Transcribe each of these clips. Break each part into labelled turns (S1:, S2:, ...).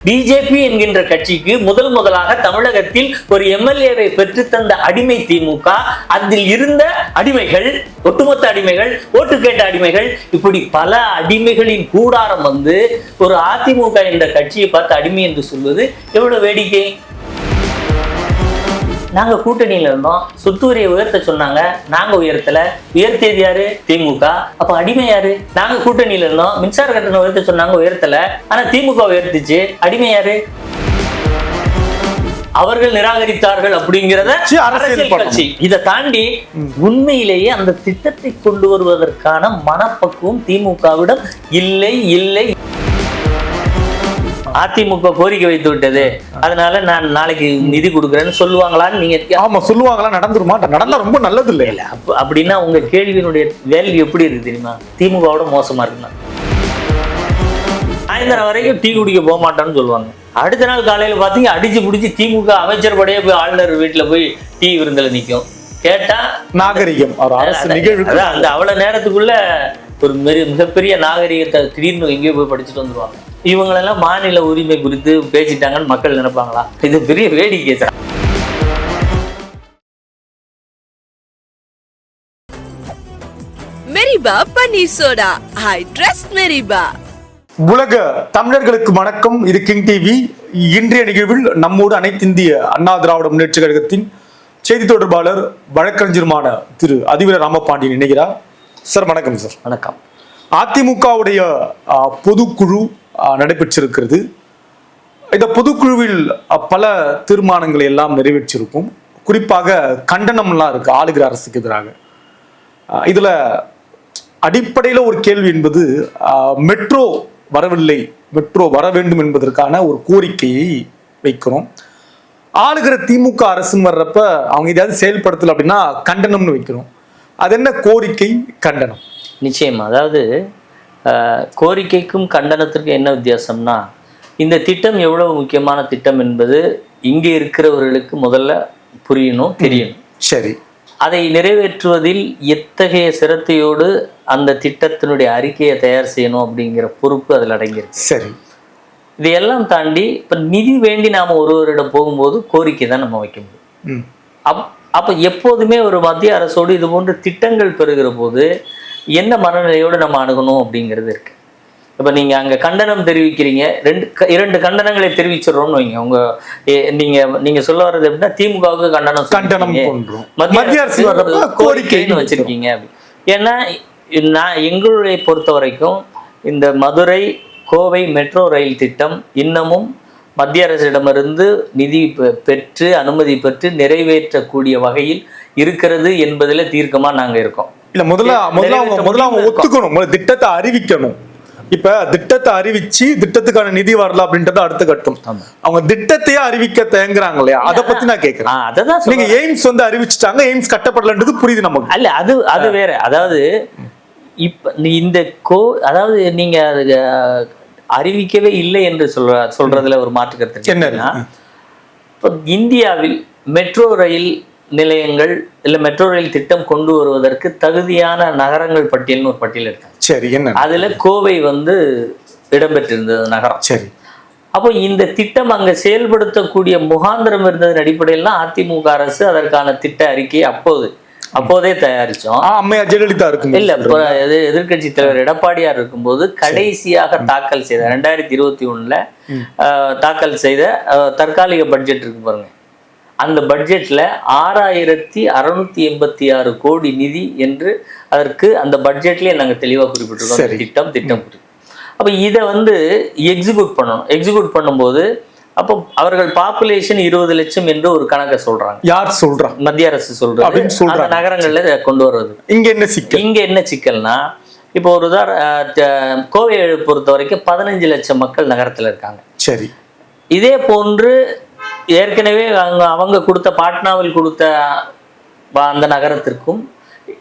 S1: BJP என்கின்ற கட்சிக்கு முதல் முதலாக தமிழகத்தில் ஒரு எம்எல்ஏவை பெற்றுத்தந்த அடிமை திமுக அதில் இருந்த அடிமைகள் ஒட்டுமொத்த அடிமைகள் ஓட்டு கேட்ட அடிமைகள் இப்படி பல அடிமைகளின் கூடாரம் வந்து ஒரு அதிமுக என்ற கட்சியை பார்த்து அடிமை என்று சொல்வது எவ்வளவு வேடிக்கை? நாங்க கூட்டணியில இருந்தோம். சொத்து வரியை உயர்த்த சொன்னாங்க. நாங்க உயர்த்தல. உயர்த்தியது யாரு? திமுக. அப்ப அடிமை யாரு? நாங்க கூட்டணியில இருந்தோம். மின்சார கட்டணம் உயர்த்த சொன்னாங்க உயர்த்தல. ஆனா திமுக உயர்த்திச்சு. அடிமை யாரு? அவர்கள் நிராகரித்தார்கள் அப்படிங்கிறத
S2: அரசியல்.
S1: கட்சி. இதை தாண்டி உண்மையிலேயே அந்த திட்டத்தை கொண்டு வருவதற்கான மனப்பக்குவம் திமுகவிடம் இல்லை இல்லை. அதிமுக கோரிக்கை வைத்து விட்டது. அதனால நான் நாளைக்கு நிதி கொடுக்குறேன்னு சொல்லுவாங்களான்னு நீங்க
S2: ஆமா சொல்லுவாங்களா? நடந்துருமா? நடந்தா ரொம்ப நல்லது இல்ல
S1: இல்ல அப்ப- அப்படின்னா உங்க கேள்வியினுடைய வேல்யூ எப்படி இருக்கு தெரியுமா? திமுகவோட மோசமா இருக்குன்னா. சாயந்தரம் வரைக்கும் டீ குடிக்க போக மாட்டோம்னு சொல்லுவாங்க. அடுத்த நாள் காலையில பாத்தீங்க அடிச்சு பிடிச்சி திமுக அமைச்சர் படையே போய் ஆளுநர் வீட்டுல போய் டீ விருந்தில் நிக்கும். கேட்டா
S2: நாகரிகம்
S1: அந்த அவ்வளவு நேரத்துக்குள்ள ஒரு மிக மிகப்பெரிய நாகரிகத்தை திடீர்னு எங்கேயோ போய் படிச்சுட்டு வந்துருவாங்க. இவங்களெல்லாம் மாநில உரிமை குறித்து பேசிட்டாங்கன்னு மக்கள் நினைப்பாங்களா? இது பெரிய வேடிக்கை sir
S3: மெரிபா paneer soda. I trust Meriba.
S2: உலக தமிழர்களுக்கு வணக்கம். இது கிங் டிவி இன்றைய நிகழ்வில் நம்மோடு அனைத்திந்திய அண்ணா திராவிட முன்னேற்ற கழகத்தின் செய்தி தொடர்பாளர் வழக்கறிஞருமான திரு அதிவீர ராமபாண்டியன் இணைகிறார். சார் வணக்கம் சார்.
S1: வணக்கம்.
S2: அதிமுகவுடைய பொதுக்குழு நடைபெற்றிருக்கிறது. இந்த பொதுக்குழுவில் பல தீர்மானங்களை எல்லாம் நிறைவேற்றிருக்கும். குறிப்பாக கண்டனம்லாம் இருக்குது ஆளுகிற அரசுக்கு எதிராக. இதில் அடிப்படையில் ஒரு கேள்வி என்பது மெட்ரோ வரவில்லை மெட்ரோ வர வேண்டும் என்பதற்கான ஒரு கோரிக்கையை வைக்கிறோம். ஆளுகிற திமுக அரசுன்னு வர்றப்ப அவங்க எதாவது செயல்படுத்தலை அப்படின்னா கண்டனம்னு வைக்கிறோம். அது என்ன கோரிக்கை? கண்டனம்.
S1: நிச்சயமா. அதாவது கோரிக்கைக்கும் கண்டனத்திற்கும் என்ன வித்தியாசம்னா இந்த திட்டம் எவ்வளவு முக்கியமான திட்டம் என்பது இங்கே இருக்கிறவர்களுக்கு முதல்ல புரியணும் தெரியணும்.
S2: சரி.
S1: அதை நிறைவேற்றுவதில் எத்தகைய சிரத்தையோடு அந்த திட்டத்தினுடைய அறிக்கையை தயார் செய்யணும் அப்படிங்கிற பொறுப்பு அதில் அடங்கியிருக்கு.
S2: சரி.
S1: இதையெல்லாம் தாண்டி இப்போ நிதி வேண்டி நாம் ஒருவரிடம் போகும்போது கோரிக்கை தான் நம்ம வைக்க முடியும். அப் அப்போ எப்போதுமே ஒரு மத்திய அரசோடு இது போன்ற திட்டங்கள் பெறுகிற போது என்ன மனநிலையோடு நம்ம அணுகணும் அப்படிங்கிறது இருக்கு. இப்போ நீங்கள் அங்கே கண்டனம் தெரிவிக்கிறீங்க ரெண்டு இரண்டு கண்டனங்களை தெரிவிச்சிடுறோம்னு வைங்க. உங்க நீங்க நீங்க சொல்ல வர்றது எப்படின்னா திமுகவுக்கு கண்டனம்
S2: கண்டனம்.
S1: மத்திய அரசு கோரிக்கைன்னு
S2: கோரிக்கை
S1: வச்சிருக்கீங்க. அப்படி. ஏன்னா நான் எங்களுடைய பொறுத்த வரைக்கும் இந்த மதுரை கோவை மெட்ரோ ரயில் திட்டம் இன்னமும் மத்திய அரசிடமிருந்து நிதி பெற்று அனுமதி பெற்று நிறைவேற்றக்கூடிய வகையில் இருக்கிறது என்பதில் தீர்க்கமா நாங்க இருக்கோம்.
S2: இல்ல முதல்ல முதல்ல அவங்க முதல்ல அவங்க. ஒத்துக்கணும். திட்டத்தை அறிவிக்கணும். இப்ப திட்டத்தை அறிவிச்சு திட்டத்துக்கான நிதி வரல அப்படின்றது அடுத்த கட்டம். அவங்க திட்டத்தையே அறிவிக்க தயங்குறாங்க இல்லையா? அதை பத்தி நான் கேக்குறேன்.
S1: ஆ, அததான்
S2: நீங்க. எய்ம்ஸ் வந்து அறிவிச்சிட்டாங்க எய்ம்ஸ் கட்டப்படலன்றது புரியுது நமக்கு.
S1: அல்ல அது அது வேற. அதாவது இப்ப இந்த கோ அதாவது நீங்க அறிவிக்கவே இல்லை என்று சொல்ற சொல்றதுல ஒரு மாற்று கருத்து
S2: என்ன
S1: என்னன்னா, இப்போ இந்தியாவில் மெட்ரோ ரயில் நிலையங்கள் இல்ல மெட்ரோ ரயில் திட்டம் கொண்டு வருவதற்கு தகுதியான நகரங்கள் பட்டியல்னு ஒரு பட்டியல் இருக்காங்க
S2: சரி என்ன?
S1: அதுல கோவை வந்து இடம்பெற்றிருந்தது நகரம்.
S2: சரி.
S1: அப்போ இந்த திட்டம் அங்க செயல்படுத்தக்கூடிய முகாந்திரம் இருந்ததன் அடிப்படையில் அதிமுக அரசு அதற்கான திட்ட அறிக்கையை அப்போது அப்போதே தயாரிச்சோம்.
S2: ஜெயலலிதா இருக்கு
S1: இல்ல இப்போ எது- எதிர்க்கட்சி தலைவர் எடப்பாடியார் இருக்கும்போது கடைசியாக தாக்கல் செய்த ரெண்டாயிரத்தி இருபத்தி ஒண்ணுல தாக்கல் செய்த தற்காலிக பட்ஜெட் இருக்கு பாருங்க. அந்த பட்ஜெட்ல ஆறாயிரத்தி அறுநூத்தி எண்பத்தி ஆறு கோடி நிதி என்று அதற்கு அந்த பட்ஜெட்லயே நாங்க தெளிவா குறிப்பிட்டிருக்கோம். திட்டம் திட்டம் அப்ப இதை வந்து எக்ஸிக்யூட் பண்ணணும். எக்ஸிக்யூட் பண்ணும்போது அப்போ அவர்கள் பாப்புலேஷன் இருபது லட்சம் என்று ஒரு கணக்கை சொல்றாங்க.
S2: யார் சொல்றா?
S1: மத்திய அரசு
S2: சொல்றாங்க.
S1: நகரங்கள்ல கொண்டு வர்றது.
S2: இங்க என்ன சிக்கல்?
S1: இங்க என்ன சிக்கல்னா இப்போ ஒரு உதார கோவையை பொறுத்த வரைக்கும் பதினஞ்சு லட்சம் மக்கள் நகரத்துல இருக்காங்க.
S2: சரி.
S1: இதே போன்று ஏற்கனவே அவங்க அவங்க கொடுத்த பாட்னாவில் கொடுத்த அந்த நகரத்திற்கும்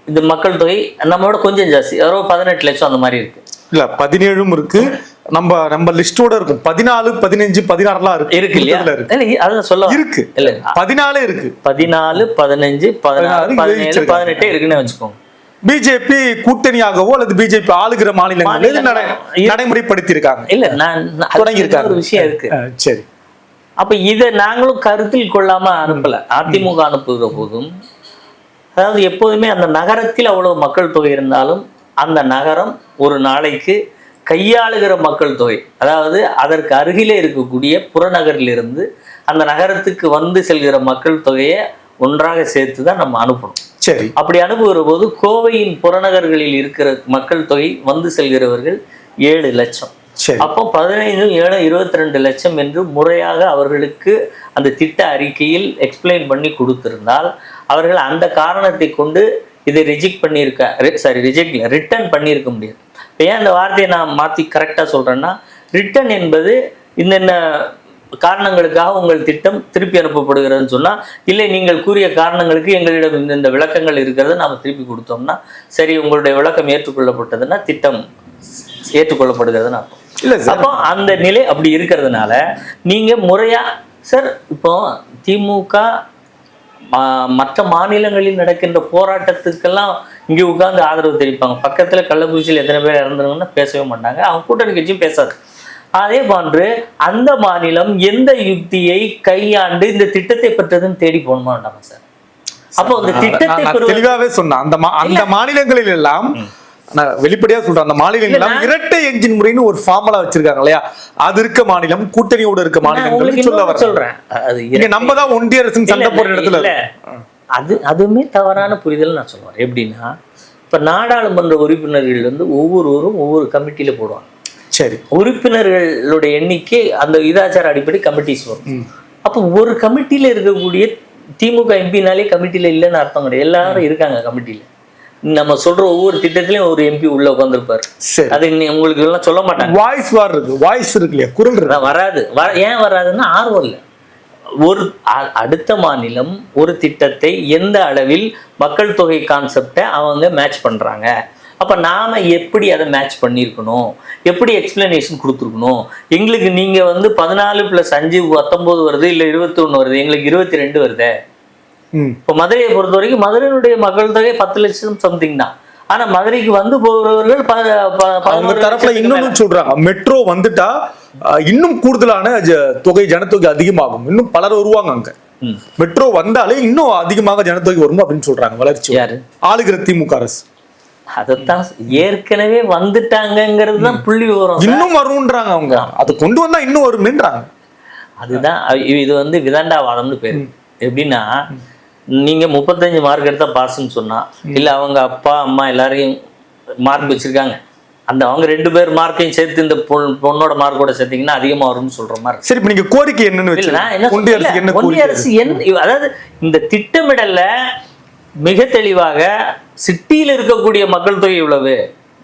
S1: இந்த மக்கள் தொகை நம்மளோட கொஞ்சம் ஜாஸ்தி. அதாவது பதினெட்டு லட்சம் அந்த மாதிரி இருக்கு.
S2: இல்ல பதினேழும் இருக்கு. நம்ம நம்ம லிஸ்டோட இருக்கும். பதினாலு பதினஞ்சு பதினாறுலாம் இருக்கு.
S1: இருக்கு இல்லையா?
S2: இருக்கு.
S1: இல்ல, அதான் சொல்ல.
S2: இருக்கு.
S1: இல்ல.
S2: பதினாலே இருக்கு.
S1: பதினாலு பதினஞ்சு பதினாறு பதினேழு. பதினெட்டு இருக்குன்னு வச்சுக்கோங்க.
S2: பிஜேபி கூட்டணியாகவோ அல்லது பிஜேபி ஆளுகிற மாநிலங்களில் நடை நடைமுறைப்படுத்தி இருக்காங்க
S1: இல்ல நான் அதுக்கு
S2: தொடங்கியிருக்காங்க.
S1: ஒரு விஷயம் இருக்கு.
S2: சரி.
S1: அப்ப இதை நாங்களும் கருத்தில் கொள்ளாம அனுப்பல. அதிமுக அனுப்புகிற போதும் அதாவது எப்போதுமே அந்த நகரத்தில் அவ்வளவு மக்கள் தொகை இருந்தாலும் அந்த நகரம் ஒரு நாளைக்கு கையாளுகிற மக்கள் தொகை. அதாவது அதற்கு அருகிலே இருக்கக்கூடிய புறநகரிலிருந்து அந்த நகரத்துக்கு வந்து செல்கிற மக்கள் தொகையை ஒன்றாக சேர்த்து தான் நம்ம அனுப்பணும்.
S2: சரி.
S1: அப்படி அனுப்புகிற போது கோவையின் புறநகர்களில் இருக்கிற மக்கள் தொகை வந்து செல்கிறவர்கள் ஏழு லட்சம். அப்போ பதினைந்து ஏழு இருபத்தி ரெண்டு லட்சம் என்று முறையாக அவர்களுக்கு அந்த திட்ட அறிக்கையில் எக்ஸ்பிளைன் பண்ணி கொடுத்திருந்தால் அவர்கள் அந்த காரணத்தை கொண்டு இதை ரிஜெக்ட் பண்ணியிருக்க சாரி ரிஜெக்ட் ரிட்டர்ன் பண்ணியிருக்க முடியாது. இப்போ ஏன் அந்த வார்த்தையை நான் மாற்றி கரெக்டாக சொல்கிறேன்னா ரிட்டர்ன் என்பது இன்னென்ன காரணங்களுக்காக உங்கள் திட்டம் திருப்பி அனுப்பப்படுகிறதுன்னு சொன்னால் இல்லை நீங்கள் கூறிய காரணங்களுக்கு எங்களிடம் இந்த விளக்கங்கள் இருக்கிறத நாம் திருப்பி கொடுத்தோம்னா சரி உங்களுடைய விளக்கம் ஏற்றுக்கொள்ளப்பட்டதுன்னா திட்டம் ஏற்றுக்கொள்ளப்படுகிறதுன்னு அர்த்தம்.
S2: இல்ல சார்.
S1: அப்போ அந்த நிலை அப்படி இருக்கிறதுனால நீங்க முறையா சார் இப்போ திமுக மற்ற மாநிலங்களில் நடக்கின்ற போராட்டத்துக்கெல்லாம் இங்கே உட்கார்ந்து ஆதரவு தெரிவிப்பாங்க. பக்கத்துல கள்ளக்குறிச்சியில் எத்தனை பேர் இறந்துருங்கன்னா பேசவே மாட்டாங்க. அவங்க கூட்டணி கட்சியும் பேசாது. அதே போன்று அந்த மாநிலம் எந்த யுக்தியை கையாண்டு இந்த திட்டத்தை பெற்றதுன்னு தேடி போகணுமா வேண்டாமா சார்? அப்போ அந்த திட்டத்தை
S2: தெளிவாவே சொன்னேன். அந்த அந்த மாநிலங்களில் எல்லாம் நான் வெளிப்படையா சொல்றேன் அந்த மாநிலங்கள் இரட்டை என்ஜின் முறைன்னு ஒரு ஃபார்முலா வச்சிருக்காங்க இல்லையா? அது இருக்க மாநிலம் கூட்டணியோட இருக்க மாநிலங்கள் சொல்ல வரேன்
S1: சொல்றேன்.
S2: நம்ம தான் ஒன்றிய அரசின் சண்டை போடுற இடத்துல.
S1: அது அதுவுமே தவறான புரிதல் நான் சொல்லுவேன் எப்படின்னா இப்ப நாடாளுமன்ற உறுப்பினர்கள் வந்து ஒவ்வொருவரும் ஒவ்வொரு கமிட்டியில போடுவாங்க.
S2: சரி.
S1: உறுப்பினர்களுடைய எண்ணிக்கை அந்த இதாச்சார அடிப்படை கமிட்டிஸ் வரும். அப்போ ஒரு கமிட்டியில இருக்கக்கூடிய திமுக எம்பினாலே கமிட்டியில இல்லைன்னு அர்த்தம் கிடையாது. எல்லாரும் இருக்காங்க கமிட்டியில. நம்ம சொல்ற ஒவ்வொரு திட்டத்திலயும் ஒரு எம்பி உள்ள உட்காந்துருப்பாரு
S2: சரி.
S1: அது உங்களுக்கு எல்லாம் சொல்ல மாட்டாங்க.
S2: வாய்ஸ் வார் இருக்கு வாய்ஸ் இருக்கு இல்லையா? குரல்
S1: வராது. வர ஏன் வராதுன்னா ஆர்வம் இல்லை. ஒரு அடுத்த மாநிலம் ஒரு திட்டத்தை எந்த அளவில் மக்கள் தொகை கான்செப்டை அவங்க மேட்ச் பண்றாங்க? அப்ப நாம எப்படி அதை மேட்ச் பண்ணியிருக்கணும்? எப்படி எக்ஸ்பிளனேஷன் கொடுத்துருக்கணும்? எங்களுக்கு நீங்க வந்து பதினாலு பிளஸ் அஞ்சு பத்தொன்பது வருது இல்ல இருபத்தி ஒண்ணு வருது எங்களுக்கு இருபத்தி ரெண்டு வருதே? இப்போ மதுரையை பொறுத்த வரைக்கும் மதுரையினுடைய மக்கள் தொகை பத்து லட்சம் சம்திங் தான். ஆனா மதுரைக்கு வந்து போகிறவர்கள்
S2: அவங்க தரப்புல. இன்னொன்னு சொல்றாங்க. மெட்ரோ வந்துட்டா இன்னும் கூடுதலான தொகை ஜனத்தொகை அதிகமாகும். இன்னும் பலர் வருவாங்க அங்க. மெட்ரோ வந்தாலே இன்னும் அதிகமாக ஜனத்தொகை வரும் அப்படின்னு சொல்றாங்க வளர்ச்சி.
S1: யாரு?
S2: ஆளுகிற திமுக அரசு.
S1: அதைத்தான் ஏற்கனவே வந்துட்டாங்கங்கிறது தான் புள்ளி விவரம் சார்.
S2: இன்னும் வரும்ன்றாங்க அவங்க. அது கொண்டு வந்தா இன்னும் வருமேன்றாங்க.
S1: அதுதான் இது வந்து விதண்டாவாதம்னு பேரு. எப்படின்னா நீங்க முப்பத்தஞ்சு மார்க் எடுத்தா பாஸ்ன்னு சொன்னா இல்ல அவங்க அப்பா அம்மா எல்லாரையும் மார்க் வச்சிருக்காங்க. அந்த அவங்க ரெண்டு பேர் மார்க்கையும் சேர்த்து இந்த பொண்- பொண்ணோட மார்க்கோட சேர்த்தீங்கன்னா அதிகமா வரும்னு சொல்ற மாதிரி.
S2: சரி இப்ப நீங்க கோரிக்கை என்னன்னு ஒன்றிய அரசு என்ன
S1: அதாவது இந்த திட்டமிடல்ல மிக தெளிவாக சிட்டியில் இருக்கக்கூடிய மக்கள் தொகை இவ்வளவு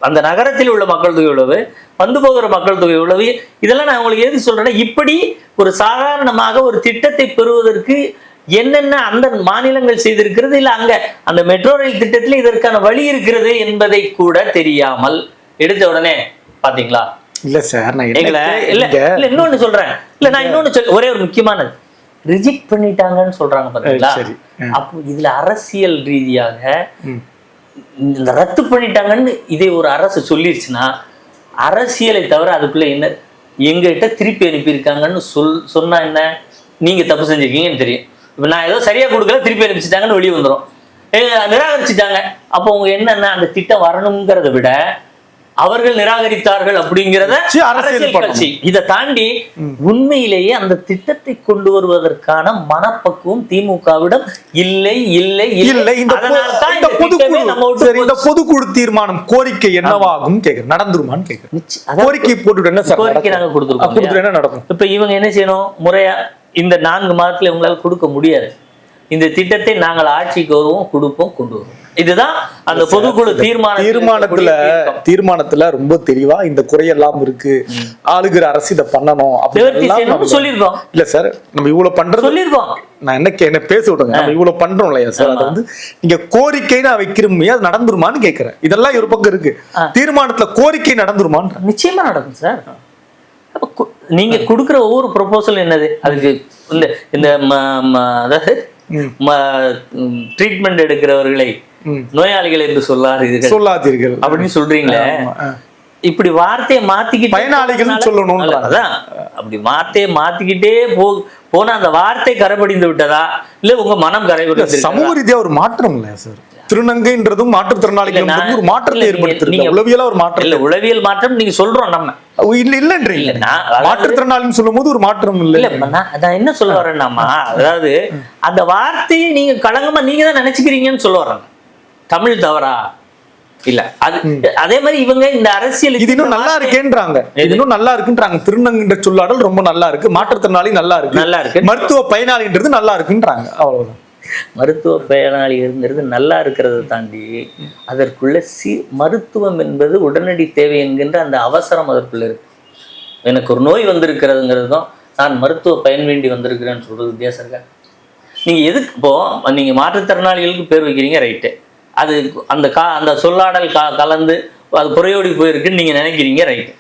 S1: அந்த நகரத்தில் உள்ள மக்கள் தொகை இவ்வளவு வந்து போகிற மக்கள் தொகை இவ்வளவு இதெல்லாம் நான் உங்களுக்கு எது சொல்றேன்னா இப்படி ஒரு சாதாரணமாக ஒரு திட்டத்தை பெறுவதற்கு என்னென்ன அந்த மாநிலங்கள் செய்திருக்கிறது இல்ல அங்க அந்த மெட்ரோ ரயில் திட்டத்தில் இதற்கான வழி இருக்கிறது என்பதை கூட தெரியாமல் எடுத்த உடனே பாத்தீங்களா?
S2: இல்ல சார் நான்
S1: இல்ல இல்ல இன்னொன்னு சொல்றேன். இல்ல நான் இன்னொன்னு சொல் ஒரே ஒரு முக்கியமானது. ரிஜெக்ட் பண்ணிட்டாங்கன்னு சொல்றாங்க பாத்தீங்களா. அப்போ இதுல அரசியல் ரீதியாக. இந்த ரத்து பண்ணிட்டாங்கன்னு இதை ஒரு அரசு சொல்லிருச்சுன்னா அரசியலை தவிர அதுக்குள்ள என்ன எங்ககிட்ட திருப்பி அனுப்பியிருக்காங்கன்னு சொல் சொன்னா என்ன? நீங்க தப்பு செஞ்சிருக்கீங்கன்னு தெரியும். இப்ப நான் ஏதோ சரியா கொடுக்கல திருப்பி அனுப்பிச்சிட்டாங்கன்னு வெளியே வந்துரும். ஏங்க, நிராகரிச்சுட்டாங்க. அப்போ உங்க என்னன்னா அந்த திட்டம் வரணுங்கிறத விட அவர்கள் நிராகரித்தார்கள் அப்படிங்கிறத
S2: அரசியல்.
S1: கட்சி இதை தாண்டி உண்மையிலேயே அந்த திட்டத்தை கொண்டு வருவதற்கான மனப்பக்குவம் திமுகவிடம் இல்லை இல்லை
S2: இல்ல. இந்த பொதுக்குழு தீர்மானம் கோரிக்கை என்னவாகும் கேக்குறேன். நடந்துருமான்னு
S1: அதாவது
S2: கோரிக்கை போட்டுட்டு என்ன
S1: கோரிக்கை? நாங்க கொடுத்திருக்கோம்
S2: என்ன நடக்கும்?
S1: இப்ப இவங்க என்ன செய்யணும்? முறையா இந்த நான்கு மாதத்துல இவங்களால கொடுக்க முடியாது. இந்த திட்டத்தை நாங்கள் ஆட்சிக்கு வருவோம் கொடுப்போம் கொண்டு வருவோம். இதுதான் அந்த பொதுக்குழு தீர்மானம்
S2: தீர்மானத்துல தீர்மானத்துல ரொம்ப தெளிவா இந்த குறையெல்லாம் இருக்கு. ஆளுகிற அரசு இதை பண்ணணும் அப்படின்னு
S1: சொல்லியிருக்கோம்
S2: இல்ல சார் நம்ம இவ்வளவு பண்றது
S1: சொல்லியிருக்கோம்
S2: நான் என்ன என்ன பேச விடுங்க நம்ம இவ்வளவு பண்றோம் இல்லையா சார்? அதை வந்து நீங்க கோரிக்கை நான் வைக்கிறோமே அது நடந்துருமான்னு கேக்குறேன். இதெல்லாம் ஒரு பக்கம் இருக்கு. தீர்மானத்துல கோரிக்கை நடந்துருமான்னு
S1: நிச்சயமா நடக்கும் சார். நீங்க கொடுக்குற ஒவ்வொரு ப்ரொபோசல் என்னது? அதுக்கு இந்த இந்த அதாவது ட்ரீட்மெண்ட் எடுக்கிறவர்களை. நோயாளிகள் என்று சொல்லாதீர்கள்.
S2: சொல்லாதீர்கள்.
S1: அப்படின்னு சொல்றீங்களே. இப்படி வார்த்தையை மாத்திக்கிட்டு
S2: சொல்லணும்ன்றாங்க.
S1: அல்ல, அதான். அப்படி வார்த்தையை மாத்திக்கிட்டே போ போன அந்த வார்த்தை கரைபடிந்து விட்டதா? இல்ல உங்க மனம் கரைபடிந்து
S2: சமூக ரீதியா ஒரு மாற்றம் இல்லையா சார். திருநங்கைன்றதும் மாற்றுத்திறனாளிகள் ஒரு மாற்றத்தை ஏற்படுத்திருக்கு உளவியலா ஒரு மாற்றம்
S1: இல்ல உளவியல் மாற்றம் நீங்க சொல்றோம் நம்ம.
S2: இல்ல இல்லன்றீங்க.
S1: இல்ல,
S2: மாற்றுத்திறனாளின்னு சொல்லும் போது ஒரு மாற்றம்
S1: இல்ல.
S2: இல்ல
S1: நான் என்ன சொல்ல வரேன்னாமா அதாவது அந்த வார்த்தையை நீங்க களங்கமா நீங்க தான் நினைச்சுக்கிறீங்கன்னு சொல்ல வரேன். தமிழ் தவறா? இல்ல அது அதே மாதிரி இவங்க இந்த அரசியல்
S2: இது இன்னும் நல்லா இருக்கேன்றாங்க. இது இன்னும் நல்லா இருக்குன்றாங்க. திருநங்கைன்ற சொல்லாடல் ரொம்ப நல்லா இருக்கு. மாற்றுத்திறனாளி நல்லா இருக்கு.
S1: நல்லா இருக்கு.
S2: மருத்துவ பயனாளின்றது நல்லா இருக்குன்றாங்க. அவ்வளவுதான்.
S1: மருத்துவ பயனாளிங்கிறது நல்லா இருக்கிறத தாண்டி அதற்குள்ள சி மருத்துவம் என்பது உடனடி தேவை என்கின்ற அந்த அவசரம் அதற்குள்ள இருக்கு. எனக்கு ஒரு நோய் வந்திருக்கிறதுங்கிறதும் நான் மருத்துவ பயன் வேண்டி வந்திருக்கிறேன்னு சொல்றது வித்தியாசம் இருக்கா? நீங்க எதுக்கு இப்போ நீங்க மாற்றுத்திறனாளிகளுக்கு பேர் வைக்கிறீங்க ரைட்டு. அது அந்த கா அந்த சொல்லாடல் கலந்து அது புறையோடி போயிருக்குன்னு நீங்க நினைக்கிறீங்க ரைட்டு.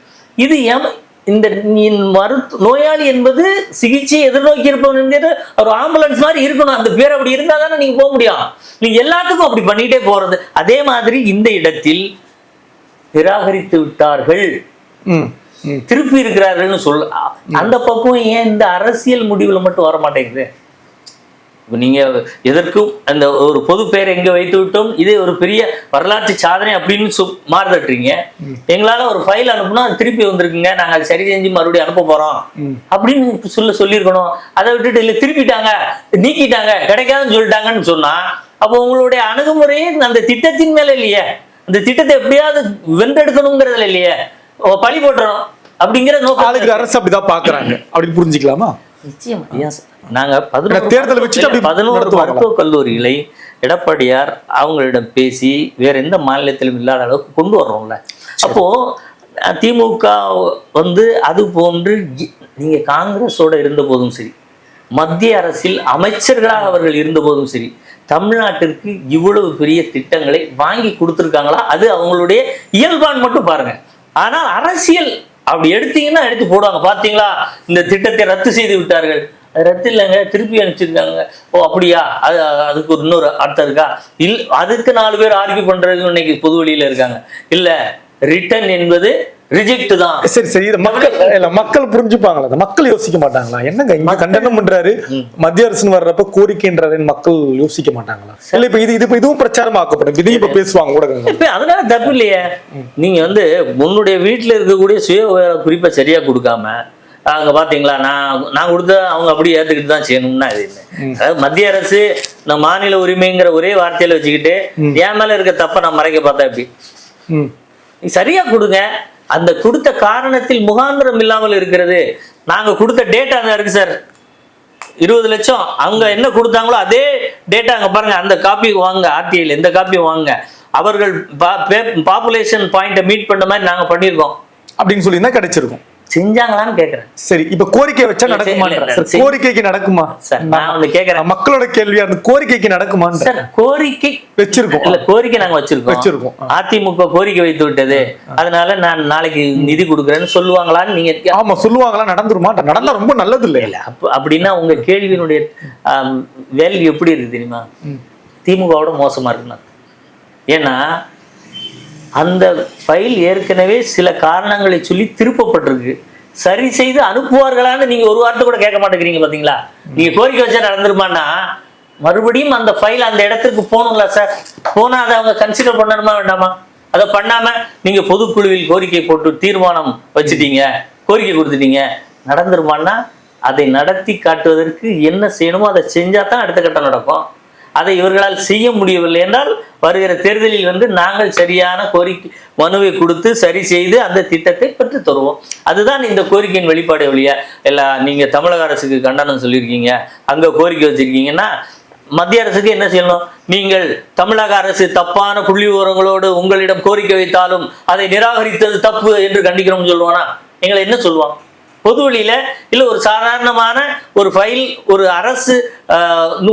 S1: இது ஏன் இந்த நீ- மருத்து நோயாளி என்பது சிகிச்சை எதிர்நோக்கி இருப்பவன் என்கிற ஒரு ஆம்புலன்ஸ் மாதிரி இருக்கணும். அந்த பேர் அப்படி இருந்தா தானே நீங்க போக முடியும். நீங்க எல்லாத்துக்கும் அப்படி பண்ணிட்டே போறது. அதே மாதிரி இந்த இடத்தில் நிராகரித்து விட்டார்கள். திருப்பி இருக்கிறார்கள்னு சொல்ல அந்த பக்கம் ஏன் இந்த அரசியல் முடிவுல மட்டும் வர மாட்டேங்குது இப்ப நீங்க எதற்கும் அந்த ஒரு பொது பெயர் எங்க வைத்து விட்டோம்? இதே ஒரு பெரிய வரலாற்று சாதனை அப்படின்னு சொ மாறுதட்டுறீங்க. எங்களால ஒரு ஃபைல் அனுப்புனா திருப்பி வந்திருக்குங்க. நாங்க அதை சரி செஞ்சு மறுபடியும் அனுப்ப போறோம். அப்படின்னு சொல்ல சொல்லியிருக்கணும். அதை விட்டுட்டு இல்ல திருப்பிட்டாங்க நீக்கிட்டாங்க கிடைக்காதுன்னு சொல்லிட்டாங்கன்னு சொன்னா அப்போ உங்களுடைய அணுகுமுறையே அந்த திட்டத்தின் மேல இல்லையே. அந்த திட்டத்தை எப்படியாவது வென்றெடுக்கணுங்கிறதுல இல்லையே. பழி போட்டுறோம் அப்படிங்கிற நோக்கம்
S2: அரசு அப்படிதான் பாக்குறாங்க. அப்படின்னு புரிஞ்சுக்கலாமா?
S1: நிச்சயமா Yes. நாங்க பதினோரு
S2: தேர்தலை வச்சுட்டு
S1: பதினோரு? மருத்துவக் கல்லூரிகளை எடப்பாடியார் அவங்களிடம் பேசி வேற எந்த மாநிலத்திலும் இல்லாத அளவுக்கு கொண்டு வர்றோம்ல. அப்போ திமுக வந்து அது போன்று நீங்க காங்கிரஸோட இருந்த போதும் சரி மத்திய அரசில் அமைச்சர்களாக அவர்கள் இருந்த போதும் சரி தமிழ்நாட்டிற்கு இவ்வளவு பெரிய திட்டங்களை வாங்கி கொடுத்துருக்காங்களா? அது அவங்களுடைய இயல்பான் மட்டும் பாருங்க. ஆனால் அரசியல் அப்படி எடுத்தீங்கன்னா எடுத்து போடுவாங்க. பார்த்தீங்களா? இந்த திட்டத்தை ரத்து செய்து விட்டார்கள். அது ரத்து இல்லைங்க. திருப்பி அனுப்பிச்சிருக்காங்க. ஓ அப்படியா? அது அதுக்கு ஒரு இன்னொரு அர்த்தம் இருக்கா? இல் அதுக்கு நாலு பேர் ஆர்கியூ பண்றதுக்கு இன்னைக்கு பொது வழியில இருக்காங்க. இல்ல ரிட்டர்ன் என்பது ரிஜெக்ட் தான்.
S2: சரி சரி இதை மக்கள் இல்ல மக்கள் புரிஞ்சுப்பாங்களா? மக்கள் யோசிக்க மாட்டாங்களா? என்னங்க இங்க கண்டனம் பண்றாரு? மத்திய அரசுன்னு வர்றப்ப கோரிக்கைன்றாரு மக்கள் யோசிக்க மாட்டாங்களா? இல்ல இப்ப இது இது இதுவும் பிரச்சாரம் ஆக்கப்படும் இதையும் இப்ப பேசுவாங்க ஊடகங்கள்
S1: அதனால தப்பு இல்லையே. நீங்க வந்து உன்னுடைய வீட்டுல இருக்கக்கூடிய சுய குறிப்பை சரியா கொடுக்காம அங்க பாத்தீங்களா நான் நான் கொடுத்த அவங்க அப்படியே ஏத்துக்கிட்டு தான் செய்யணும்னா இல்லை. அதாவது மத்திய அரசு நம்ம மாநில உரிமைங்கிற ஒரே வார்த்தையில வச்சுக்கிட்டு என் மேல இருக்க தப்ப நான் மறைக்க பார்த்தா எப்படி? சரியா கொடுங்க. அந்த கொடுத்த காரணத்தில் முகாந்திரம் இல்லாமல் இருக்கிறது. நாங்க கொடுத்த டேட்டா தான் இருக்கு சார் இருபது லட்சம். அங்க என்ன கொடுத்தாங்களோ அதே டேட்டா அங்க பாருங்க. அந்த காப்பி வாங்க ஆர்டிஐல இந்த காப்பி வாங்க அவர்கள் பாப்புலேஷன் பாயிண்ட்டை மீட் பண்ண மாதிரி நாங்க பண்ணியிருக்கோம்.
S2: அப்படின்னு சொல்லி தான் கிடைச்சிருக்கோம்.
S1: செஞ்சாங்களான்னு கேக்குறேன்.
S2: சரி இப்ப கோரிக்கை வச்சா சரி. கோரிக்கைக்கு நடக்குமா?
S1: சார் நான் ஒண்ணு கேக்குறேன்.
S2: மக்களோட கேள்வியா அந்த கோரிக்கைக்கு நடக்குமான்ற.
S1: சார் கோரிக்கை
S2: வச்சிருக்கோம்.
S1: இல்ல கோரிக்கை நாங்க வச்சிருக்கோம்.
S2: வச்சிருக்கோம்.
S1: அதிமுக கோரிக்கை வைத்து விட்டது. அதனால நான் நாளைக்கு நிதி கொடுக்குறேன்னு சொல்லுவாங்களான்னு நீங்க
S2: ஆமா சொல்லுவாங்களா நடந்துருமா நடந்தா ரொம்ப நல்லது இல்ல
S1: இல்ல அப்ப அப்படின்னா உங்க கேள்வியினுடைய வேல்யூ எப்படி இருக்கு தெரியுமா? திமுகவோட மோசமா இருக்குன்னா ஏன்னா அந்த ஃபைல் ஏற்கனவே சில காரணங்களை சொல்லி திருப்பப்பட்டிருக்கு. சரி செய்து அனுப்புவார்களான்னு நீங்கள் ஒரு வார்த்தை கூட கேட்க மாட்டேங்கிறீங்க பார்த்தீங்களா நீங்கள் கோரிக்கை வச்சா நடந்துருமான்னா மறுபடியும் அந்த ஃபைல் அந்த இடத்துக்கு போகணும்ல சார் போனால் அதை அவங்க கன்சிடர் பண்ணணுமா வேண்டாமா? அதை பண்ணாமல் நீங்கள் பொதுக்குழுவில் கோரிக்கை போட்டு தீர்மானம் வச்சுட்டீங்க கோரிக்கை கொடுத்துட்டீங்க நடந்துருமான்னா அதை நடத்தி காட்டுவதற்கு என்ன செய்யணுமோ அதை செஞ்சால் தான் அடுத்த கட்டம் நடக்கும். அதை இவர்களால் செய்ய முடியவில்லை என்றால் வருகிற தேர்தலில் வந்து நாங்கள் சரியான கோரிக்கை மனுவை கொடுத்து சரி செய்து அந்த திட்டத்தை பெற்று தருவோம். அதுதான் இந்த கோரிக்கையின் வெளிப்பாடு வழியா எல்லா நீங்க தமிழக அரசுக்கு கண்டனம் சொல்லியிருக்கீங்க அங்க கோரிக்கை வச்சிருக்கீங்கன்னா மத்திய அரசுக்கு என்ன செய்யணும்? நீங்கள் தமிழக அரசு தப்பான புள்ளி விவரங்களோடு உங்களிடம் கோரிக்கை வைத்தாலும் அதை நிராகரித்தது தப்பு என்று கண்டிக்கிறோம்னு சொல்லுவானா? எங்களை என்ன சொல்லுவான் பொது வழியில இல்லை ஒரு சாதாரணமான ஒரு ஃபைல் ஒரு அரசு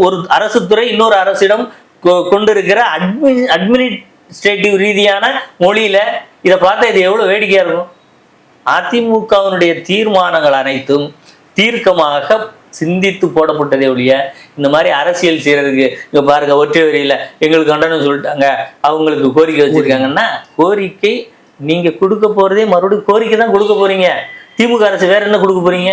S1: ஒரு அரசு துறை இன்னொரு அரசிடம் கொ- கொண்டிருக்கிற அட்மி அட்மினிஸ்ட்ரேட்டிவ் ரீதியான மொழியில இதை பார்த்தா இது எவ்வளவு வேடிக்கையா இருக்கும்? அதிமுகவினுடைய தீர்மானங்கள் அனைத்தும் தீர்க்கமாக சிந்தித்து போடப்பட்டதே ஒழிய இந்த மாதிரி அரசியல் செய்யறதுக்கு இங்க பாருங்க ஒற்றை வரியில எங்களுக்கு கண்டனம் சொல்லிட்டாங்க அவங்களுக்கு கோரிக்கை வச்சிருக்காங்கன்னா கோரிக்கை நீங்க கொடுக்க போறதே மறுபடியும் கோரிக்கை தான் கொடுக்க போறீங்க. திமுக அரசு வேற என்ன கொடுக்க போறீங்க?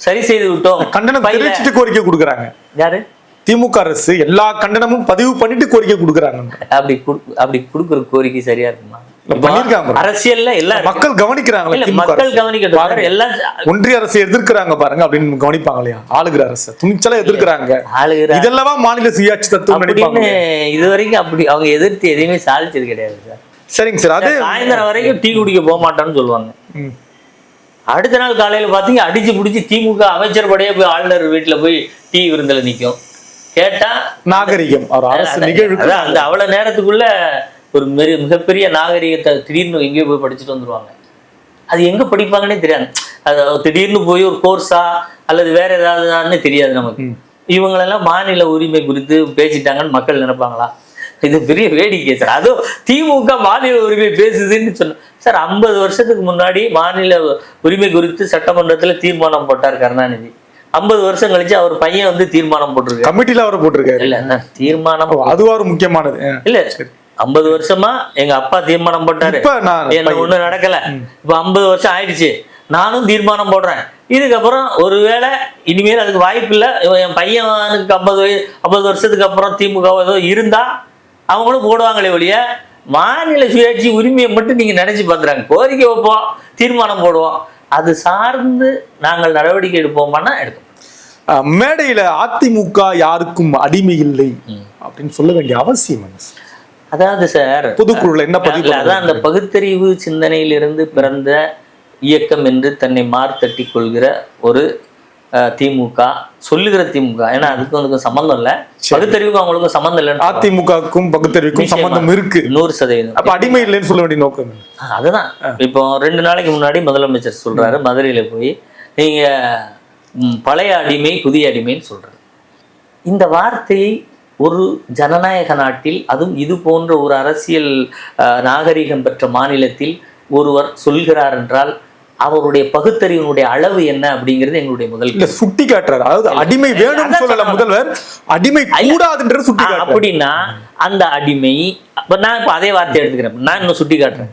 S1: சரி செய்து விட்டோம்.
S2: கண்டனம் தெரிவிச்சுட்டு கோரிக்கை கொடுக்குறாங்க.
S1: யாரு?
S2: திமுக அரசு எல்லா கண்டனமும் பதிவு பண்ணிட்டு கோரிக்கை கொடுக்குறாங்க.
S1: அப்படி அப்படி கொடுக்குற கோரிக்கை சரியா இருக்குமா. அரசியல்ல எல்லாம்.
S2: மக்கள் கவனிக்கிறாங்களா
S1: மக்கள்.
S2: பாருங்க.
S1: எல்லாம்
S2: ஒன்றிய அரசு எதிர்க்கிறாங்க பாருங்க அப்படின்னு கவனிப்பாங்க இல்லையா? ஆளுகிற அரசு. துணிச்சலா எதிர்க்கிறாங்க.
S1: ஆளுகிற
S2: இதெல்லவா மாநில சுயாட்சி தத்துவம் நினைப்பாங்க
S1: இது வரைக்கும் அப்படி அவங்க எதிர்த்து எதையுமே சாதிச்சது கிடையாது சார்.
S2: சரிங்க சார். அது
S1: சாயந்தரம் வரைக்கும் டீ குடிக்க போக மாட்டோம்னு சொல்லுவாங்க. அடுத்த நாள் காலையில பாத்தீங்க அடிச்சு பிடிச்சி திமுக அமைச்சர் படையே போய் ஆளுநர் வீட்டுல போய் டீ விருந்தில் நிக்கும். கேட்டா
S2: நாகரிகம்
S1: அந்த அவ்வளவு நேரத்துக்குள்ள ஒரு மெரி மிகப்பெரிய நாகரிகத்தை திடீர்னு எங்கேயோ போய் படிச்சுட்டு வந்துருவாங்க. அது எங்க படிப்பாங்கன்னே தெரியாது. அது திடீர்னு போய் ஒரு கோர்ஸா அல்லது வேற ஏதாவதுன்னு தெரியாது நமக்கு. இவங்களெல்லாம் மாநில உரிமை குறித்து பேசிட்டாங்கன்னு மக்கள் நினைப்பாங்களா? இது பெரிய வேடிக்கை சார். அதுவும் திமுக மாநில உரிமை பேசுதுன்னு சொன்ன சார் ஐம்பது வருஷத்துக்கு முன்னாடி மாநில உரிமை குறித்து சட்டமன்றத்துல தீர்மானம் போட்டார் கருணாநிதி. ஐம்பது வருஷம் கழிச்சு அவர் பையன் வந்து தீர்மானம் போட்டிருக்காரு.
S2: கமிட்டில அவரை போட்டிருக்காரு.
S1: இல்ல தீர்மானம்
S2: அதுவா ஒரு முக்கியமானது.
S1: இல்ல ஐம்பது வருஷமா எங்க அப்பா தீர்மானம் போட்டாரு. என்ன ஒண்ணு நடக்கல. இப்ப ஐம்பது வருஷம் ஆயிடுச்சு. நானும் தீர்மானம் போடுறேன். இதுக்கப்புறம் ஒருவேளை இனிமேல் அதுக்கு வாய்ப்பு இல்லை. என் பையனுக்கு ஐம்பது வயசு ஐம்பது வருஷத்துக்கு அப்புறம் திமுக ஏதோ இருந்தா அவங்களும் போடுவாங்களே ஒழிய மாநில சுயாட்சி உரிமையை மட்டும் நீங்க நினைச்சு பார்த்துறாங்க. கோரிக்கை வைப்போம் தீர்மானம் போடுவோம். அது சார்ந்து நாங்கள் நடவடிக்கை எடுப்போமானா எடுப்போம்
S2: மேடையில அதிமுக யாருக்கும் அடிமை இல்லை அப்படின்னு சொல்ல வேண்டிய அவசியம்?
S1: அதாவது சார்
S2: பொதுக்குழுல என்ன பதிவு
S1: அதான் அந்த பகுத்தறிவு சிந்தனையிலிருந்து பிறந்த இயக்கம் என்று தன்னை மார்த்தட்டி கொள்கிற ஒரு திமுக சொல்லுகிற திமுக. ஏன்னா அதுக்கு அதுக்கும் சம்பந்தம் இல்ல. பகுத்தறிவுக்கும் அவங்களுக்கும் சம்பந்தம் இல்லைன்னு
S2: அதிமுகவுக்கும் பகுத்தறிவுக்கும் சம்பந்தம் இருக்கு.
S1: நூறு சதவீதம்.
S2: அப்ப அடிமை இல்லைன்னு சொல்ல வேண்டிய நோக்கம்
S1: அதுதான். இப்போ ரெண்டு நாளைக்கு முன்னாடி முதலமைச்சர் சொல்றாரு மதுரையில போய் நீங்க பழைய அடிமை புதிய அடிமைன்னு சொல்றாரு. இந்த வார்த்தையை ஒரு ஜனநாயக நாட்டில் அதுவும் இது போன்ற ஒரு அரசியல் நாகரிகம் பெற்ற மாநிலத்தில் ஒருவர் சொல்கிறார் என்றால் அவருடைய பகுத்தறிவினுடைய அளவு என்ன அப்படிங்கிறது எங்களுடைய முதல்
S2: இல்ல சுட்டி காட்டுறாரு அதாவது அடிமை வேணும்னு சொல்லல. முதல்வர். அடிமை கூடாதுன்ற சுட்டி
S1: அப்படின்னா அந்த அடிமை அப்ப நான் இப்ப அதே வார்த்தை எடுத்துக்கிறேன். நான் இன்னும் சுட்டி காட்டுறேன்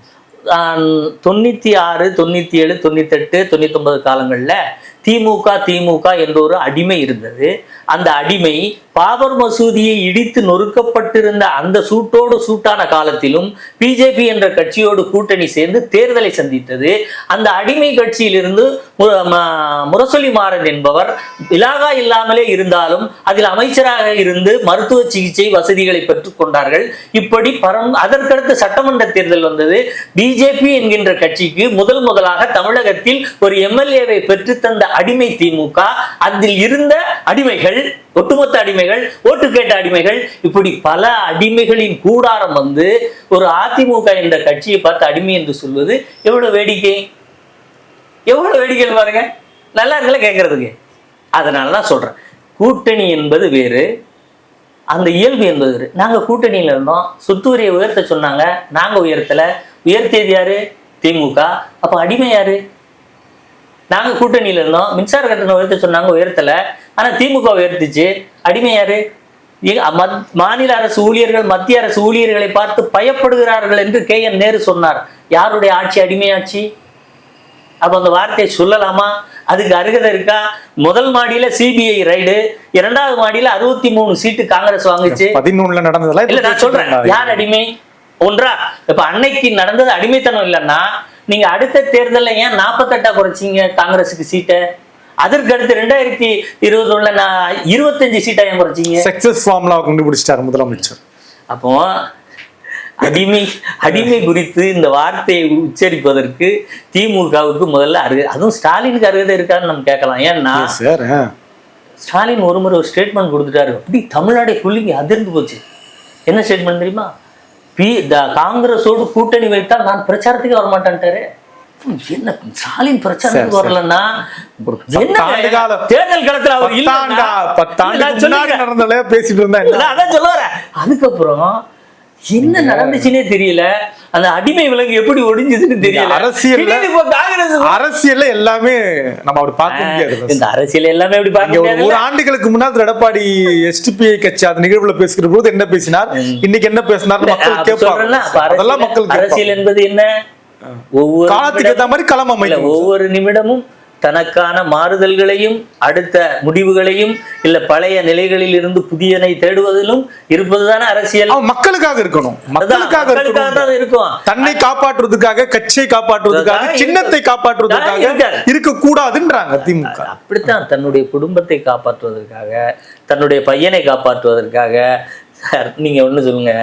S1: ஆஹ் தொண்ணூத்தி ஆறு தொண்ணூத்தி ஏழு தொண்ணூத்தெட்டு தொண்ணூத்தி ஒன்பது காலங்கள்ல திமுக திமுக என்ற ஒரு அடிமை இருந்தது. அந்த அடிமை பாபர் மசூதியை இடித்து நொறுக்கப்பட்டிருந்த அந்த சூட்டோடு சூட்டான காலத்திலும் பிஜேபி என்ற கட்சியோடு கூட்டணி சேர்ந்து தேர்தலை சந்தித்தது. அந்த அடிமை கட்சியிலிருந்து மு- முரசொலி மாறன் என்பவர் இலாகா இல்லாமலே இருந்தாலும் அதில் அமைச்சராக இருந்து மருத்துவ சிகிச்சை வசதிகளை பெற்றுக் கொண்டார்கள். இப்படி பரம் அதற்கடுத்து சட்டமன்ற தேர்தல் வந்தது. பிஜேபி என்கின்ற கட்சிக்கு முதல் முதலாக தமிழகத்தில் ஒரு எம்எல்ஏவை பெற்றுத்தந்த அடிமை திமுக. அதில் இருந்த அடிமைகள் ஒட்டுமொத்த அடிமைகள் ஓட்டு கேட்ட அடிமைகள் இப்படி பல அடிமைகளின் கூடாரம் வந்து ஒரு அதிமுக என்ற கட்சியை பார்த்து அடிமை என்று சொல்வது எவ்வளவு வேடிக்கை? எவ்வளவு வேடிக்கை பாருங்க. நல்லா இருக்குல்ல கேட்கறதுக்கு அதனால தான் சொல்றேன். கூட்டணி என்பது வேறு அந்த இயல்பு என்பது வேறு. நாங்க கூட்டணியில இருந்தோம். சொத்து வரியை உயர்த்த சொன்னாங்க. நாங்க உயர்த்தல. உயர்த்தியது யாரு? திமுக. அப்ப அடிமை யாரு? நாங்க கூட்டணியில இருந்தோம். மின்சார கட்டணம் உயர்த்த சொன்னாங்க உயர்த்தல. ஆனா திமுக உயர்த்திச்சு. அடிமை யாரு? மாநில அரசு ஊழியர்கள் மத்திய அரசு ஊழியர்களை பார்த்து பயப்படுகிறார்கள் என்று கே. என். நேரு சொன்னார். யாருடைய ஆட்சி அடிமை ஆட்சி அப்ப அந்த வார்த்தையை சொல்லலாமா? அதுக்கு அருகதை இருக்கா? முதல் மாடியில சிபிஐ ரைடு. இரண்டாவது மாடியில அறுபத்தி மூணு சீட்டு காங்கிரஸ் வாங்குச்சு.
S2: பதினொன்னுல நடந்ததெல்லாம்
S1: இல்ல நான் சொல்றேன். யார் அடிமை? ஒன்றா? இப்ப அன்னைக்கு நடந்தது அடிமைத்தனம் இல்லைன்னா நீங்க அடுத்த தேர்தல்ல ஏன் நாற்பத்தெட்டா குறைச்சிங்க காங்கிரஸுக்கு சீட்டை? அதற்கு அடுத்து ரெண்டாயிரத்தி இருபத்தி ஒண்ணுல நான் இருபத்தஞ்சு சீட்டா ஏன் குறைச்சிங்க?
S2: சக்சஸ் ஃபார்முலா கண்டுபிடிச்சிட்டாரு முதலமைச்சர்.
S1: அப்போ அடிமை அடிமை குறித்து இந்த வார்த்தையை உச்சரிப்பதற்கு திமுகவுக்கு முதல்ல அருக அதுவும் ஸ்டாலினுக்கு அருகதை இருக்கான்னு நம்ம கேட்கலாம். ஏன்னா
S2: சார்
S1: ஸ்டாலின் ஒரு முறை ஒரு ஸ்டேட்மெண்ட் கொடுத்துட்டாரு. அப்படி தமிழ்நாடே புள்ளிங்க அதிர்ந்து போச்சு. என்ன ஸ்டேட்மெண்ட் தெரியுமா? பி த காங்கிரஸோடு கூட்டணி வைத்தால் நான் பிரச்சாரத்துக்கு வர மாட்டேன்ட்டாரு என்ன ஸ்டாலின் பிரச்சாரத்துக்கு வரலன்னா?
S2: பத்தாண்டு.
S1: தேர்தல் களத்துல அவர்
S2: பத்தாண்டா
S1: இல்ல, சொல்லிக்கிறேன்.
S2: நடந்ததே பேசிட்டு இருந்தா
S1: அதான் சொல்ல வரேன். அதுக்கப்புறம் என்ன நடந்துச்சுன்னே தெரியல. அந்த அடிமை விலங்கு எப்படி ஒடிஞ்சதுன்னு தெரியல. காங்கிரஸ்
S2: அரசியல்ல எல்லாமே நம்ம அப்படி பார்க்க முடியாது
S1: இந்த அரசியல் எல்லாமே
S2: இங்க
S1: பார்க்க முடியாது
S2: ஒரு ஆண்டுகளுக்கு முன்னால் எடப்பாடி எஸ்டிபிஐ கட்சி அந்த நிகழ்வுல பேசுகிற போது என்ன பேசினார்? இன்னைக்கு என்ன பேசினார்? மக்கள் கேட்பாங்க. அதெல்லாம்
S1: அரசியல்
S2: மக்கள்
S1: அரசியல் என்பது என்ன? ஒவ்வொரு
S2: காலத்துக்கு ஏத்த மாதிரி களம் அமைக்கணும்
S1: ஒவ்வொரு நிமிடமும் தனக்கான மாறுதல்களையும் அடுத்த முடிவுகளையும் இல்ல பழைய நிலைகளில் இருந்து புதியனை தேடுவதிலும் இருப்பதுதானே அரசியல்?
S2: மக்களுக்காக இருக்கணும். மக்களுக்காக
S1: தான் இருக்கும்.
S2: தன்னை காப்பாற்றுவதற்காக கட்சியை காப்பாற்றுவதற்காக சின்னத்தை காப்பாற்றுவதற்காக
S1: இருக்காரு.
S2: இருக்க கூடாதுன்றாங்க திமுக
S1: அப்படித்தான் தன்னுடைய குடும்பத்தை காப்பாற்றுவதற்காக தன்னுடைய பையனை காப்பாற்றுவதற்காக. நீங்க ஒண்ணு சொல்லுங்க.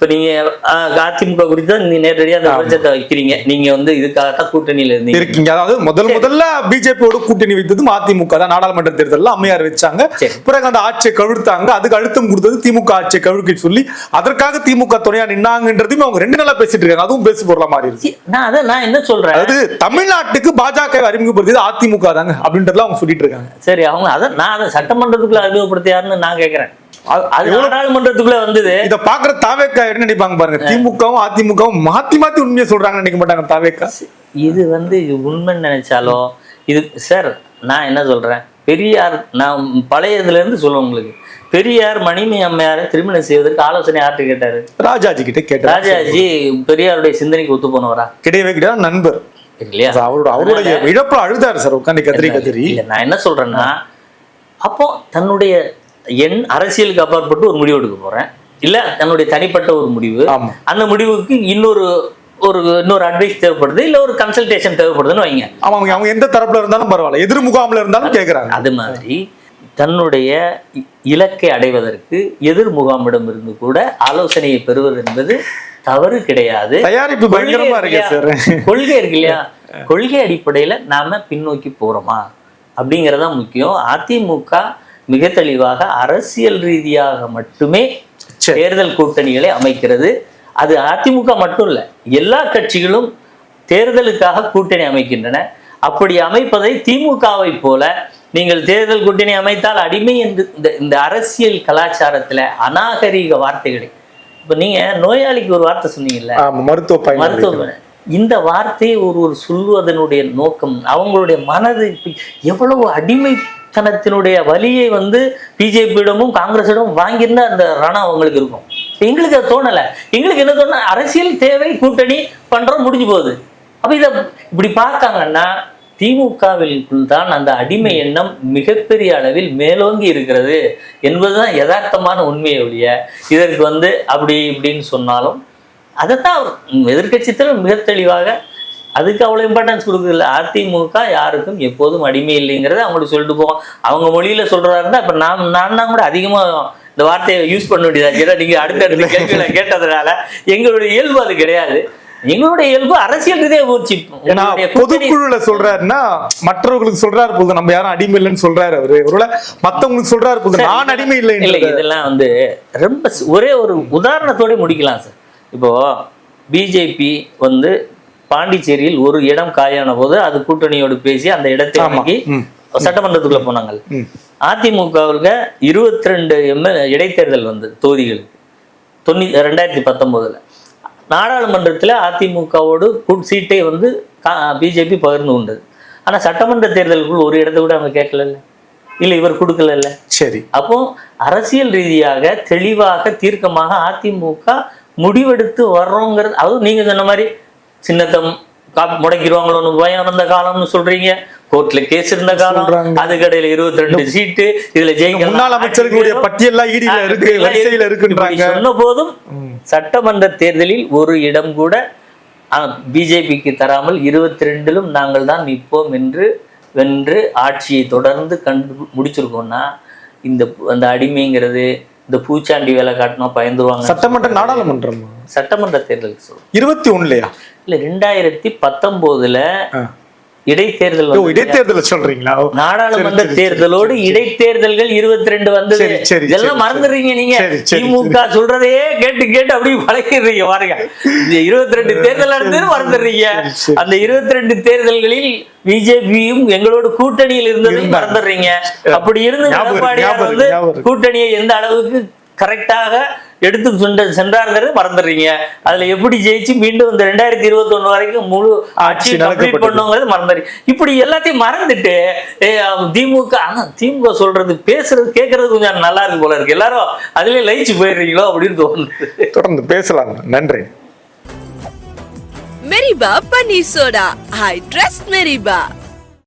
S1: இப்ப நீங்க ஆஹ், அதிமுக குறித்து தான் நீங்க நேரடியா அந்த விமர்சனத்தை வைக்கிறீங்க. நீங்க வந்து இதுக்காகத்தான் கூட்டணியில இருந்தீங்க.
S2: இருக்கீங்க. அதாவது முதல் முதல்ல பிஜேபியோட கூட்டணி வைத்ததும் அதிமுக தான். நாடாளுமன்ற தேர்தலில் அம்மையார் வச்சாங்க. பிறகு அந்த ஆட்சியை கவிழ்த்தாங்க. அதுக்கு அழுத்தம் கொடுத்தது திமுக ஆட்சியை கவிழ்க்க சொல்லி அதற்காக திமுக துணையா நின்னாங்கன்றதையும் அவங்க ரெண்டு நாளா பேசிட்டு இருக்காங்க. அதுவும் பேசு பொருளா மாறி இருக்கு.
S1: நான் அதான் நான் என்ன சொல்றேன்?
S2: அதாவது தமிழ்நாட்டுக்கு பாஜக அறிமுகப்படுத்தியது அதிமுக தாங்க. அப்படின்றதுலாம் அவங்க சொல்லிட்டு இருக்காங்க.
S1: சரி அவங்க அதான் நான் அதை சட்டமன்றத்துக்குள்ள அறிமுகப்படுத்தியாருன்னு நான் கேட்கிறேன்
S2: அது-
S1: அது நாடாளுமன்றத்துக்குள்ள வந்தது.
S2: இத பாக்குற தாவேக்கா என்ன நினைப்பாங்க பாருங்க? திமுகவும் அதிமுகவும் மாத்தி மாத்தி உண்மையை சொல்றாங்கன்னு நினைக்க மாட்டாங்க தாவேக்கா.
S1: இது வந்து உண்மைன்னு நினைச்சாலும் இது சார் நான் என்ன சொல்றேன்? பெரியார் நான் பழையதுல இருந்து சொல்லுவேன் உங்களுக்கு. பெரியார் மணிமி அம்மையாரை திருமணம் செய்வதற்கு ஆலோசனை யார்கிட்ட கேட்டாரு?
S2: ராஜாஜி கிட்ட கேட்டார்
S1: ராஜாஜி பெரியாருடைய சிந்தனைக்கு ஒத்து போனவரா?
S2: கிடையவே கிடையாது நண்பர்.
S1: இல்லையா?
S2: அவரோட அவருடைய இழப்புல அழுதாரு சார் உட்காந்து கத்திரி கத்திரி
S1: நான் என்ன சொல்றேன்னா அப்போ தன்னுடைய எண் அரசியலுக்கு அப்பாற்பட்டு ஒரு முடிவு எடுக்க போறேன். இல்ல தன்னுடைய தனிப்பட்ட ஒரு முடிவு. அந்த முடிவுக்கு இன்னொரு ஒரு இன்னொரு அட்வைஸ் தேவைப்படுது இல்ல ஒரு கன்சல்டேஷன் தேவைப்படுதுன்னு வைங்க.
S2: ஆமா அவங்க அவங்க எந்த தரப்புல இருந்தாலும் பரவாயில்ல. எதிர் முகாம்ல இருந்தாலும் கேக்குறாங்க.
S1: அது மாதிரி தன்னுடைய இலக்கை அடைவதற்கு எதிர் முகாமிடம் இருந்து கூட ஆலோசனையை பெறுவது என்பது தவறு கிடையாது.
S2: தயாரிப்பு பயங்கரமா
S1: கொள்கை
S2: இருக்கே சார்?
S1: கொள்கை இருக்கு இல்லையா? கொள்கை அடிப்படையில நாம பின்னோக்கி போறோமா? அப்படிங்கறதா முக்கியம். அதிமுக மிக தெளிவாக அரசியல் ரீதியாக மட்டுமே. தேர்தல் கூட்டணிகளை அமைக்கிறது. அது அதிமுக மட்டும் இல்ல எல்லா கட்சிகளும் தேர்தலுக்காக கூட்டணி அமைக்கின்றன. அப்படி அமைப்பதை திமுகவை போல நீங்கள் தேர்தல் கூட்டணி அமைத்தால் அடிமை என்று இந்த இந்த அரசியல் கலாச்சாரத்துல அநாகரீக வார்த்தைகளை இப்ப நீங்க நோயாளிக்கு ஒரு வார்த்தை சொன்னீங்கல்ல?
S2: மருத்துவ பயன்
S1: மருத்துவமனை இந்த வார்த்தையை ஒருவர் சொல்வதனுடைய நோக்கம் அவங்களுடைய மனது எவ்வளவு தனத்தினுடைய வலியை வந்து பிஜேபியிடமும் காங்கிரஸிடமும் வாங்கியிருந்தா அந்த ரணம் அவங்களுக்கு இருக்கும். எங்களுக்கு அது தோணலை. எங்களுக்கு என்ன தோணு அரசியல் தேவை கூட்டணி பண்ணுறோம் முடிஞ்சு போகுது. அப்போ இதை இப்படி பார்த்தாங்கன்னா திமுகவிற்குள் தான் அந்த அடிமை எண்ணம் மிகப்பெரிய அளவில் மேலோங்கி இருக்கிறது என்பதுதான் யதார்த்தமான உண்மையை ஒழிய இதற்கு வந்து அப்படி இப்படின்னு சொன்னாலும் அதைத்தான் அவர் எதிர்கட்சித்தில் மிக தெளிவாக அதுக்கு அவ்வளோ இம்பார்ட்டன்ஸ் கொடுக்குறதில்ல. அதிமுக யாருக்கும் எப்போதும் அடிமை இல்லைங்கிறத அவங்களுக்கு சொல்லிட்டு போவோம் அவங்க மொழியில சொல்றதா இருந்தா இப்ப நான் நான் தான் கூட அதிகமா இந்த வார்த்தையை யூஸ் பண்ண வேண்டியதா ஏன்னா நீங்க அடுத்தடுத்த கேள்விகளை கேட்டதுனால எங்களுடைய இயல்பு அது கிடையாது. எங்களுடைய இயல்பு அரசியல் உங்களுடைய கூட்டணி-
S2: பொதுக்குழுல சொல்றாருன்னா மற்றவர்களுக்கு சொல்றாரு போது நம்ம யாரும் அடிமை இல்லைன்னு சொல்றாரு அவரு. ஒருவேளை மத்தவங்களுக்கு சொல்றாரு போது நான் அடிமை
S1: இல்லை
S2: இல்லை
S1: இதெல்லாம் வந்து ரொம்ப ஒரே ஒரு உதாரணத்தோட முடிக்கலாம் சார். இப்போ பிஜேபி வந்து பாண்டிச்சேரியில் ஒரு இடம் காலியான போது அது கூட்டணியோடு பேசி அந்த இடத்தை. வாங்கி. சட்டமன்றத்துக்குள்ள போனாங்க.
S2: ம்.
S1: அதிமுகவுக்கு இருபத்தி ரெண்டு எம்எல் இடைத்தேர்தல் வந்து தொகுதிகளுக்கு தொண்ணூ ரெண்டாயிரத்தி பத்தொம்போதுல நாடாளுமன்றத்தில் அதிமுகவோடு கூட் சீட்டை வந்து பிஜேபி பகிர்ந்து கொண்டது. ஆனா சட்டமன்ற தேர்தலுக்குள் ஒரு இடத்த கூட அவங்க கேட்கல இல்லை இவர் கொடுக்கல
S2: சரி.
S1: அப்போ அரசியல் ரீதியாக தெளிவாக தீர்க்கமாக அதிமுக முடிவெடுத்து வர்றோங்கிறது அதுவும் நீங்க சொன்ன மாதிரி சின்னத்தை கா- முடக்கிடுவாங்களோன்னு பயம் இருந்த காலம்னு சொல்றீங்க. கோர்ட்ல கேஸ் இருந்த காலம்.
S2: சொல்றாங்க.
S1: அதுக்கடையில இருபத்தி ரெண்டு சீட்டு. இதுல ஜெயிக்கலாம்
S2: முன்னாள் அமைச்சர்களுடைய பட்டியல்லாம் ஈடியில இருக்கு வரிசையில இருக்குன்றாங்க.
S1: சொன்ன போதும் சட்டமன்ற தேர்தலில் ஒரு இடம் கூட பிஜேபிக்கு தராமல் இருபத்தி ரெண்டிலும் நாங்கள் தான் நிற்போம் என்று வென்று ஆட்சியை தொடர்ந்து கண்டு முடிச்சிருக்கோம்னா இந்த அந்த அடிமைங்கிறது இந்த பூச்சாண்டி வேலை காட்டினா பயந்துருவாங்க.
S2: சட்டமன்ற நாடாளுமன்றம்?
S1: சட்டமன்ற தேர்தலுக்கு சொல்றோம்
S2: இருபத்தி ஒண்ணுலயா?
S1: இல்ல ரெண்டாயிரத்தி பத்தொன்பதுல. இடைத்தேர்தல்
S2: இடைத்தேர்தல சொல்றீங்களா?
S1: நாடாளுமன்ற தேர்தலோடு இடைத்தேர்தல்கள் இருபத்தி ரெண்டு வந்தது இதெல்லாம் மறந்துடுறீங்க நீங்க. திமுக சொல்றதையே கேட்டு கேட்டு அப்படியே பழகிடுறீங்க பாருங்க. இந்த இருபத்தி ரெண்டு தேர்தல் நடந்தது மறந்துடுறீங்க. அந்த இருபத்தி ரெண்டு தேர்தல்களில் பிஜேபியும் எங்களோட கூட்டணியில் இருந்ததையும். மறந்துடுறீங்க. அப்படி இருந்து எடப்பாடியார் வந்து. கூட்டணியை எந்த அளவுக்கு கரெக்டாக எடுத்து சென்ற சென்றாருங்கிறது மறந்துடுறீங்க. அதுல எப்படி ஜெயிச்சு மீண்டும் இந்த ரெண்டாயிரத்தி இருபத்தி ஒண்ணு வரைக்கும் முழு ஆட்சி கம்ப்ளீட். பண்ணுங்கிறது மறந்துடுறீங்க இப்படி எல்லாத்தையும் மறந்துட்டு திமுக ஆனா திமுக சொல்றது பேசுறது கேட்கறது கொஞ்சம் நல்லா இருக்கு போல இருக்கு. எல்லாரும் அதுலயே லயிச்சு போயிடுறீங்களோ அப்படின்னு தோணுது.
S2: தொடர்ந்து பேசலாம். நன்றி.
S3: மெரிபா பன்னீர் சோடா ஐ ட்ரஸ்ட் மெரிபா